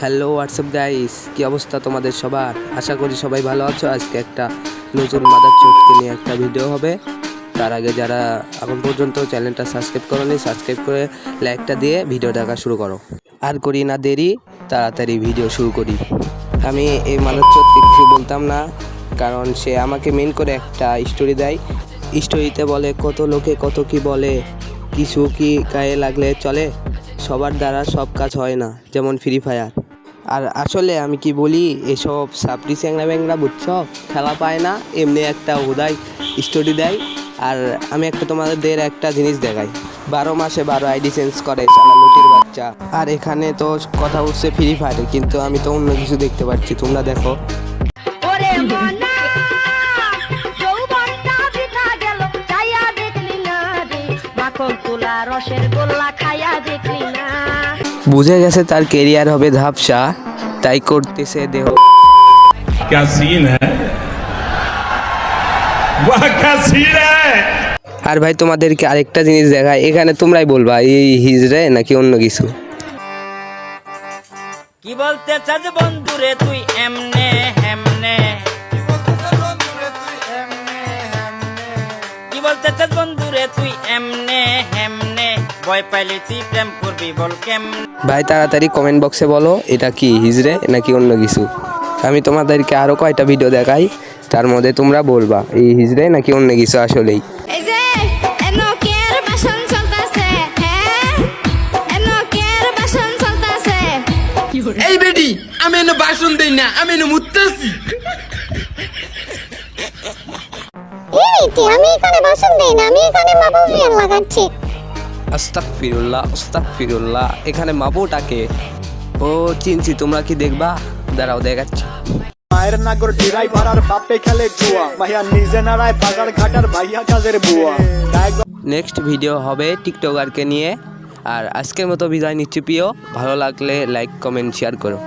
Hello WhatsApp guys কি অবস্থা তোমাদের সবার? আশা করি সবাই ভালো আছো। আজকে একটা নতুন মাদার চোটকে নিয়ে একটা ভিডিও হবে। তার আগে যারা এখন পর্যন্ত চ্যানেলটা সাবস্ক্রাইব করোনি সাবস্ক্রাইব করে লাইকটা দিয়ে ভিডিও দেখা শুরু করো। আর করি না দেরি, তাড়াতাড়ি ভিডিও শুরু করি। আমি এই মাদার চোটকে কিছু বলতাম না, কারণ সে আমাকে মেন করে একটা স্টোরি দেয়। স্টোরিতে বলে, কত লোকে কত কি বলে, কিছু কি গায়ে লাগলে চলে? সবার দ্বারা সব কাজ হয় না, যেমন ফ্রি ফায়ার আর আসলে আমি কি বলি, এসব সাপড়ি চ্যাংরা ব্যাংরা বুঝছ? খেলা পায় না, এমনি একটা উদয় স্টোরি দেয়। আর আমি একটা তোমাদের একটা জিনিস দেখাই। বারো মাসে বারো আইডি চেঞ্জ করে সালা লুটির বাচ্চা। আর এখানে তো কথা উঠছে ফ্রি ফায়ারে কিন্তু আমি তো অন্য কিছু দেখতে পাচ্ছি, তোমরা দেখো। রসের গোল্লা খাইয়া দেখলি না। বুঝে গেছে তার কেরিয়ার হবে ধাপসা তাই করতেছে দেহ। আর ভাই তোমাদেরকে আরেকটা জিনিস দেখায় এখানে তোমরাই বলবা এই হিজরে নাকি অন্য কিছু? কি বলতে চাস বন্ধুরে তুই এমনে হেমনে? কি বলতে চাস বন্ধুরে তুই এমনে হেমনে? ভয় পাইলে তুই প্রেম করবি বল কেমনে ভাই তাড়াতাড়ি কমেন্ট বক্সে বলো এটা কি হিজড়ে নাকি অন্য কিছু? আমি তোমাদেরকে আরও কয়টা ভিডিও দেখাই তার মধ্যে তোমরা বলবা এই হিজড়ে নাকি অন্য কিছু আসলেই। এই হ্যাঁ? এই বেডি আমি এনে বাসন দেই না আমি এনে মুত্তাছি। এই আমি এখানে বাসন দেই না আমি এখানে মাবু লাগাচ্ছি। আস্তাক ফিরুল্লাহ আস্তাক ফিরুল্লাহ এখানে মাবুটাকে ও চিনছি তোমরা কি দেখবা? দাঁড়াও দেখাচ্ছি। মায়ের নাগর ড্রাইভার আর বাপে খেলে জুয়া। ভাইয়া নিজে নাড়ায় বাজার ঘাটার ভাইয়া কাজের বুয়া। নেক্সট ভিডিও হবে টিকটকারকে নিয়ে। আর আজকের মতো বিদায় নিচ্ছি প্রিয়। ভালো লাগলে লাইক কমেন্ট শেয়ার করো।